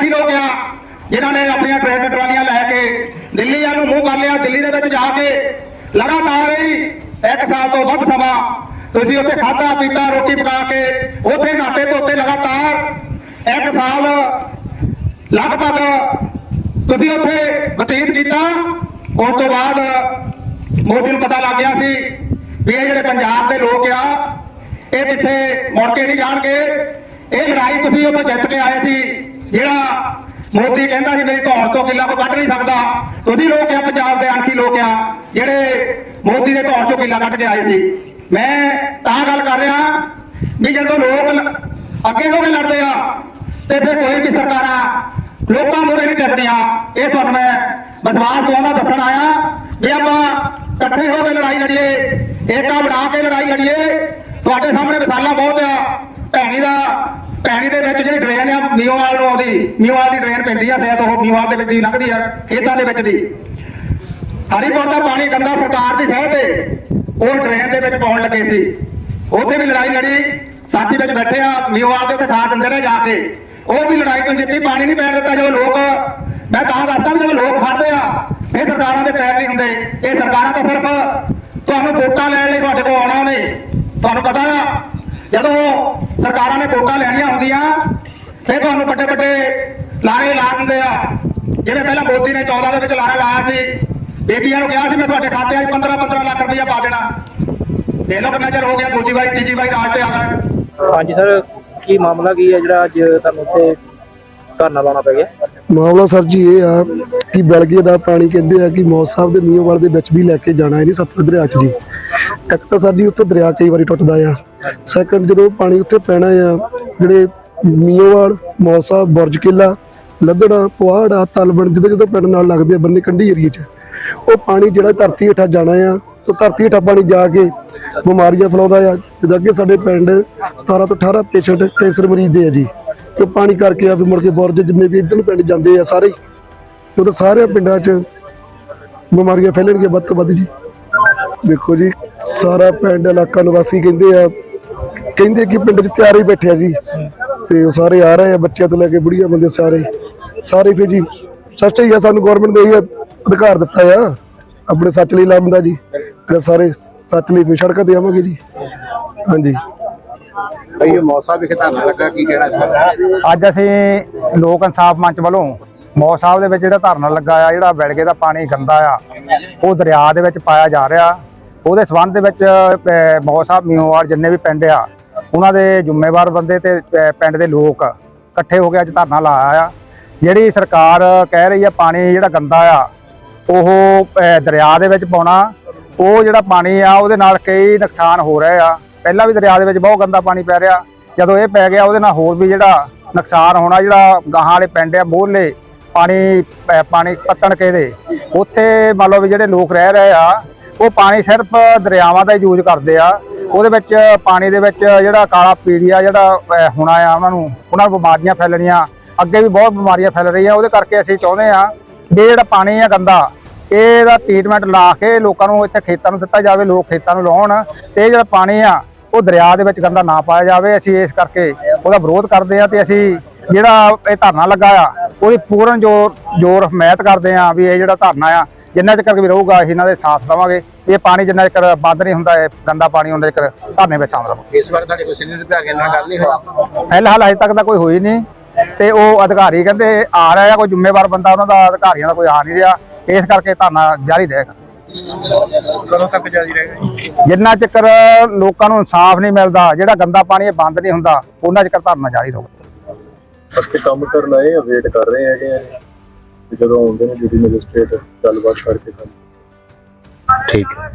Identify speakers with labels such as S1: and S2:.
S1: ਵਿਦਿਆਰਥੀ ਲੋਕ ਆ ਜਿਨ੍ਹਾਂ ਨੇ ਆਪਣੀਆਂ ਟਰੈਕਟਰ ਟਰਾਲੀਆਂ ਲੈ ਕੇ ਦਿੱਲੀ ਵੱਲ ਨੂੰ ਮੂੰਹ ਕਰ ਲਿਆ। ਦਿੱਲੀ ਦੇ ਵਿੱਚ ਜਾ ਕੇ ਲਗਾਤਾਰ ਹੀ ਇੱਕ ਸਾਲ ਤੋਂ ਵੱਧ ਸਮਾਂ ਤੁਸੀਂ ਉੱਥੇ ਖਾਧਾ, ਪੀਤਾ, ਰੋਟੀ ਪਕਾ ਕੇ ਉੱਥੇ ਨਾਤੇ ਧੋਤੇ ਲਗਾਤਾਰ। ਇੱਕ ਸਾਲ ਲਗਭਗ ਤੁਸੀਂ ਉੱਥੇ ਬਤੀਤ ਕੀਤਾ। ਉਸ ਤੋਂ ਬਾਅਦ ਮੋਦੀ ਨੂੰ ਪਤਾ ਲੱਗ ਗਿਆ ਸੀ ਵੀ ਇਹ ਜਿਹੜੇ ਪੰਜਾਬ ਦੇ ਲੋਕ ਆ, ਇਹ ਪਿੱਛੇ ਮੁੜ ਕੇ ਨਹੀਂ ਜਾਣਗੇ। ਇਹ ਲੜਾਈ ਤੁਸੀਂ ਉੱਥੇ ਜਿੱਤ ਕੇ ਆਏ ਸੀ। ਜਿਹੜਾ ਮੋਦੀ ਕਹਿੰਦਾ ਸੀ ਮੇਰੀ ਧੌਣ ਤੋਂ ਕਿੱਲਾ ਕੋ ਕੱਢ ਨਹੀਂ ਸਕਦਾ ਤੁਸੀਂ ਲੋਕ ਆ, ਪੰਜਾਬ ਦੇ ਅਣਖੀ ਲੋਕ ਆ, ਜਿਹੜੇ ਮੋਦੀ ਦੇ ਧੌਣ ਤੋਂ ਕਿੱਲਾ ਕੱਢ ਕੇ ਆਏ ਸੀ। ਮੈਂ ਤਾਂ ਗੱਲ ਕਰ ਰਿਹਾ ਵੀ ਜਦੋਂ ਲੋਕ ਅੱਗੇ ਹੋ ਕੇ ਲੜਦੇ ਆ, ਤੇ ਫਿਰ ਕੋਈ ਵੀ ਸਰਕਾਰਾਂ ਲੋਕਾਂ ਮੂਹਰੇ ਨਹੀਂ ਚੱਲਦੀਆਂ ਇਹ ਤੁਹਾਨੂੰ ਮੈਂ ਵਿਸ਼ਵਾਸ ਦਵਾਉਂਦਾ, ਦੱਸਣ ਆਇਆ ਵੀ ਆਪਾਂ ਇਕੱਠੇ ਹੋ ਕੇ ਲੜਾਈ ਲੜੀਏ ਏਕਾ ਬਣਾ ਕੇ ਲੜਾਈ ਲੜੀਏ। ਤੁਹਾਡੇ ਸਾਹਮਣੇ ਮਿਸਾਲਾਂ ਬਹੁਤ ਆ, ਭੈਣੀ ਦਾ ਪੈਣੀ ਦੇ ਵਿੱਚ ਜਿਹੜੀ ਡਰੇਨ ਆ ਮੀਓਵਾਲ ਨੂੰ ਆਉਂਦੀ ਮੀਓਵਾਲ ਦੀ ਡਰੇਨ ਪੈਂਦੀ ਆ ਸ਼ਾਇਦ ਉਹ ਮੀਓਵਾਲ ਦੇ ਵਿੱਚ ਦੀ ਲੰਘਦੀ ਆ, ਖੇਤਾਂ ਦੇ ਵਿੱਚ ਦੀ। ਹਰੀਪੁਰ ਦਾ ਪਾਣੀ ਗੰਦਾ ਸਰਕਾਰ ਦੀ ਸਹਿ ਤੇ ਉਹ ਡਰੇਨ ਦੇ ਵਿੱਚ ਪਾਉਣ ਲੱਗੇ ਸੀ। ਉੱਥੇ ਵੀ ਲੜਾਈ ਲੜੀ, ਸਾਥੀ ਵਿੱਚ ਬੈਠੇ ਆ ਮੀਓਵਾਲ ਦੇ ਉੱਤੇ ਸਾਥ ਦਿੰਦੇ ਰਹੇ ਜਾ ਕੇ। ਉਹ ਵੀ ਲੜਾਈ ਤੋਂ ਜਿੱਤੀ, ਪਾਣੀ ਨਹੀਂ ਪੈਣ ਦਿੱਤਾ ਜਦੋਂ ਲੋਕ, ਮੈਂ ਤਾਂ ਦੱਸਦਾ ਵੀ ਜਦੋਂ ਲੋਕ ਫੜਦੇ ਆ ਇਹ ਸਰਕਾਰਾਂ ਦੇ ਪੈਰ ਨਹੀਂ ਹੁੰਦੇ। ਇਹ ਸਰਕਾਰਾਂ ਤਾਂ ਸਿਰਫ ਤੁਹਾਨੂੰ ਵੋਟਾਂ ਲੈਣ ਲਈ ਤੁਹਾਡੇ ਕੋਲ ਆਉਣਾ ਉਹਨੇ। ਤੁਹਾਨੂੰ ਪਤਾ ਆ ਜਦੋਂ ਸਰਕਾਰਾਂ ਨੇ ਵੋਟਾਂ ਲੈਣੀਆਂ ਹੁੰਦੀਆਂ ਫਿਰ ਤੁਹਾਨੂੰ ਵੱਡੇ ਵੱਡੇ ਲਾਰੇ ਲਾ ਦਿੰਦੇ ਆ। ਜਿਵੇਂ ਪਹਿਲਾਂ ਮੋਦੀ ਨੇ 14 ਦੇ ਵਿੱਚ ਲਾਰਾ ਲਾਇਆ ਸੀ। ਬੇਟੀਆਂ ਨੂੰ ਕਿਹਾ ਸੀ ਮੈਂ ਤੁਹਾਡੇ ਖਾਤੇ 'ਚ 15 15 ਲੱਖ ਰੁਪਇਆ ਪਾ ਦੇਣਾ। ਦੇ ਲੋ ਕਿੰਨਾ ਚਿਰ ਹੋ ਗਿਆ ਦੂਜੀ ਵਾਰੀ ਤੀਜੀ ਵਾਰੀ ਰਾਜ ਤੇ ਆ ਗਏ।
S2: ਹਾਂਜੀ ਸਰ ਕੀ ਮਾਮਲਾ ਕੀ ਹੈ ਜਿਹੜਾ ਅੱਜ ਤੁਹਾਨੂੰ ਉੱਥੇ ਧਰਨਾ ਲਾਉਣਾ ਪੈ ਗਿਆ?
S3: ਮਾਮਲਾ ਸਰ ਜੀ ਇਹ ਆ ਕਿ ਬਲਗੇ ਦਾ ਪਾਣੀ ਕਹਿੰਦੇ ਆ ਕਿ ਮੌਤ ਸਾਹਿਬ ਦੇ ਮੀਓਵਾਲ ਦੇ ਵਿੱਚ ਦੀ ਲੈ ਕੇ ਜਾਣਾ ਹੈ ਨਹੀਂ ਸਤਲੁਜ ਦਰਿਆ 'ਚ ਜੀ। ਇੱਕ ਤਾਂ ਸਰ ਜੀ ਉੱਥੇ ਦਰਿਆ ਕਈ ਵਾਰੀ ਟੁੱਟਦਾ ਆ। ਸੈਕੰਡ ਜਦੋਂ ਪਾਣੀ ਉੱਥੇ ਪੈਣਾ ਆ, ਜਿਹੜੇ ਮੀਓਵਾਲ ਮੌਸਾ, ਬੁਰਜ ਕਿਲਾ, ਲੱਦੜਾ ਪੁਆੜਾ ਤਲਬਣ ਜਿਹਦੇ ਜਦੋਂ ਪਿੰਡ ਨਾਲ ਲੱਗਦੇ ਆ, ਬੰਨੇ ਕੰਢੀ ਏਰੀਏ 'ਚ, ਉਹ ਪਾਣੀ ਜਿਹੜਾ ਧਰਤੀ ਹੇਠਾਂ ਜਾਣਾ ਆ, ਤੇ ਧਰਤੀ ਹੇਠਾਂ ਪਾਣੀ ਜਾ ਕੇ ਬਿਮਾਰੀਆਂ ਫੈਲਾਉਂਦਾ ਆ ਜਿੱਦਾਂ ਕਿ ਸਾਡੇ ਪਿੰਡ 17 ਤੋਂ 18 ਪੇਸ਼ੈਂਟ ਕੈਂਸਰ ਮਰੀਜ਼ ਦੇ ਆ ਜੀ ਕਿ ਪਾਣੀ ਕਰਕੇ ਆ ਵੀ ਮੁੜ ਕੇ ਬੁਰਜ ਜਿੰਨੇ ਵੀ ਇੱਧਰ ਪਿੰਡ ਜਾਂਦੇ ਆ ਸਾਰੇ ਹੀ। ਤੇ ਸਾਰੇ ਪਿੰਡਾਂ 'ਚ ਬਿਮਾਰੀਆਂ ਫੈਲਣਗੀਆਂ ਵੱਧ ਤੋਂ ਵੱਧ ਜੀ ਦੇਖੋ ਜੀ, ਸਾਰਾ ਪਿੰਡ ਇਲਾਕਾ ਨਿਵਾਸੀ ਕਹਿੰਦੇ ਆ ਕਹਿੰਦੇ ਕਿ ਪਿੰਡ 'ਚ ਤਿਆਰ ਹੀ ਬੈਠੇ ਆ ਜੀ। ਤੇ ਉਹ ਸਾਰੇ ਆ ਰਹੇ ਆ ਬੱਚਿਆਂ ਤੋਂ ਲੈ ਕੇ ਬੁੜੀਆਂ ਬੰਦੇ ਸਾਰੇ। ਸਾਰੇ ਫਿਰ ਜੀ ਸੱਚ ਹੀ ਆ ਸਾਨੂੰ ਗਵਰਨਮੈਂਟ ਨੇ ਇਹ ਅਧਿਕਾਰ ਦਿੱਤਾ ਆ। ਆਪਣੇ ਸੱਚ ਲਈ ਲੜਨ ਜੀ। ਫਿਰ ਸਾਰੇ ਸੱਚ ਲਈ ਫਿਰ ਸੜਕਾਂ ਤੇ ਆਵਾਂਗੇ ਜੀ। ਹਾਂਜੀ।
S2: ਇਹ ਮੌਸਾ ਵਿਖੇ ਧਰਨਾ ਲੱਗਾ ਕੀ ਕਹਿਣਾ
S4: ਅੱਜ ਅਸੀਂ ਲੋਕ ਇਨਸਾਫ ਮੰਚ ਵੱਲੋਂ ਮੌ ਸਾਹਿਬ ਦੇ ਵਿੱਚ ਜਿਹੜਾ ਧਰਨਾ ਲੱਗਾ ਆ ਜਿਹੜਾ ਵੈਲਗੇ ਦਾ ਪਾਣੀ ਗੰਦਾ ਆ ਉਹ ਦਰਿਆ ਦੇ ਵਿੱਚ ਪਾਇਆ ਜਾ ਰਿਹਾ। ਉਹਦੇ ਸਬੰਧ ਦੇ ਵਿੱਚ ਬਹੁਤ ਮੌ ਸਾਹਿਬ ਮਿਓਵਾਰ ਜਿੰਨੇ ਵੀ ਪਿੰਡ ਆ, ਉਹਨਾਂ ਦੇ ਜ਼ਿੰਮੇਵਾਰ ਬੰਦੇ ਤੇ ਪਿੰਡ ਦੇ ਲੋਕ ਇਕੱਠੇ ਹੋ ਕੇ ਅੱਜ ਧਰਨਾ ਲਾਇਆ ਆ। ਜਿਹੜੀ ਸਰਕਾਰ ਕਹਿ ਰਹੀ ਆ ਪਾਣੀ ਜਿਹੜਾ ਗੰਦਾ ਆ, ਉਹ ਦਰਿਆ ਦੇ ਵਿੱਚ ਪਾਉਣਾ, ਉਹ ਜਿਹੜਾ ਪਾਣੀ ਆ, ਉਹਦੇ ਨਾਲ ਕਈ ਨੁਕਸਾਨ ਹੋ ਰਹੇ ਆ। ਪਹਿਲਾਂ ਵੀ ਦਰਿਆ ਦੇ ਵਿੱਚ ਬਹੁਤ ਗੰਦਾ ਪਾਣੀ ਪੈ ਰਿਹਾ, ਜਦੋਂ ਇਹ ਪੈ ਗਿਆ, ਉਹਦੇ ਨਾਲ ਹੋਰ ਵੀ ਜਿਹੜਾ ਨੁਕਸਾਨ ਹੋਣਾ, ਜਿਹੜਾ ਗਾਹਾਂ ਵਾਲੇ ਪਿੰਡ ਆ ਮੋਹਲੇ ਪਾਣੀ ਪੈ- ਪਾਣੀ ਪੱਤਣ ਕੇ ਦੇ, ਉੱਥੇ ਮੰਨ ਲਓ ਵੀ ਜਿਹੜੇ ਲੋਕ ਰਹਿ ਰਹੇ ਆ ਉਹ ਪਾਣੀ ਸਿਰਫ ਦਰਿਆਵਾਂ ਦਾ ਯੂਜ਼ ਕਰਦੇ ਆ। ਉਹਦੇ ਵਿੱਚ ਪਾਣੀ ਦੇ ਵਿੱਚ ਜਿਹੜਾ ਕਾਲਾ ਪੀੜੀਆ ਜਿਹੜਾ ਹੋਣਾ ਆ ਉਹਨਾਂ ਨੂੰ ਉਹਨਾਂ ਨੂੰ ਬਿਮਾਰੀਆਂ ਫੈਲਣੀਆਂ। ਅੱਗੇ ਵੀ ਬਹੁਤ ਬਿਮਾਰੀਆਂ ਫੈਲ ਰਹੀਆਂ, ਉਹਦੇ ਕਰਕੇ ਅਸੀਂ ਚਾਹੁੰਦੇ ਆ ਵੀ ਇਹ ਜਿਹੜਾ ਪਾਣੀ ਆ ਗੰਦਾ, ਇਹਦਾ ਟ੍ਰੀਟਮੈਂਟ ਲਾ ਕੇ ਲੋਕਾਂ ਨੂੰ ਇੱਥੇ ਖੇਤਾਂ ਨੂੰ ਦਿੱਤਾ ਜਾਵੇ, ਲੋਕ ਖੇਤਾਂ ਨੂੰ ਲਾਉਣ ਤੇ ਇਹ ਜਿਹੜਾ ਪਾਣੀ ਆ, ਉਹ ਦਰਿਆ ਦੇ ਵਿੱਚ ਗੰਦਾ ਨਾ ਪਾਇਆ ਜਾਵੇ। ਅਸੀਂ ਇਸ ਕਰਕੇ ਉਹਦਾ ਵਿਰੋਧ ਕਰਦੇ ਆ ਤੇ ਅਸੀਂ ਜਿਹੜਾ ਇਹ ਧਰਨਾ ਲੱਗਾ ਆ, ਉਹਦੀ ਪੂਰਨ ਜੋਰ ਜੋਰ ਹਮਾਇਤ ਕਰਦੇ ਆ ਵੀ ਇਹ ਜਿਹੜਾ ਧਰਨਾ ਆ ਜਿੰਨਾ ਚਿਰ ਵੀ ਰਹੂਗਾ ਅਸੀਂ ਇਹਨਾਂ ਦੇ ਸਾਥ ਦੇਵਾਂਗੇ। ਇਹ ਪਾਣੀ ਜਿੰਨਾ ਚਿਰ ਬੰਦ ਨਹੀਂ ਹੁੰਦਾ ਇਹ ਗੰਦਾ ਪਾਣੀ ਉਹਨਾਂ ਚਿਰ ਧਰਨੇ ਵਿੱਚ ਆਉਂਦਾ ਰਹੂ
S2: ਇਸ ਵਾਰ ਤੁਹਾਡੇ ਕੋਈ ਸੀਨੀਅਰ ਅਧਿਕਾਰੀ ਨਾਲ ਗੱਲ ਨਹੀਂ ਹੋਈ?
S4: ਫਿਲਹਾਲ ਹਜੇ ਤੱਕ ਤਾਂ ਕੋਈ ਹੋਈ ਨਹੀਂ। ਤੇ ਉਹ ਅਧਿਕਾਰੀ ਕਹਿੰਦੇ ਆ ਰਿਹਾ ਕੋਈ ਜ਼ਿੰਮੇਵਾਰ ਬੰਦਾ ਉਹਨਾਂ ਦਾ ਅਧਿਕਾਰੀਆਂ ਦਾ ਕੋਈ ਆ ਨਹੀਂ ਰਿਹਾ। ਇਸ ਕਰਕੇ ਧਰਨਾ ਜਾਰੀ ਰਹੇਗਾ।
S2: ਕਦੋਂ ਤੱਕ ਜਾਰੀ ਰਹੇਗਾ
S4: ਜਿੰਨਾ ਚਿਰ ਲੋਕਾਂ ਨੂੰ ਇਨਸਾਫ ਨਹੀਂ ਮਿਲਦਾ ਜਿਹੜਾ ਗੰਦਾ ਪਾਣੀ ਇਹ ਬੰਦ ਨਹੀਂ ਹੁੰਦਾ ਉਹਨਾਂ ਚਿਰ ਧਰਨਾ ਜਾਰੀ ਰਹੂਗਾ।
S5: ਅਸੀਂ ਕੰਮ ਕਰਨ ਆਏ ਵੇਟ ਕਰ ਰਹੇ ਹੈਗੇ ਆ ਤੇ ਜਦੋਂ ਆਉਂਦੇ ਨੇ ਡਿਊਟੀ ਮੈਜਿਸਟ੍ਰੇਟ ਗੱਲਬਾਤ ਕਰਕੇ ਕੰਮ
S2: ਠੀਕ ਹੈ।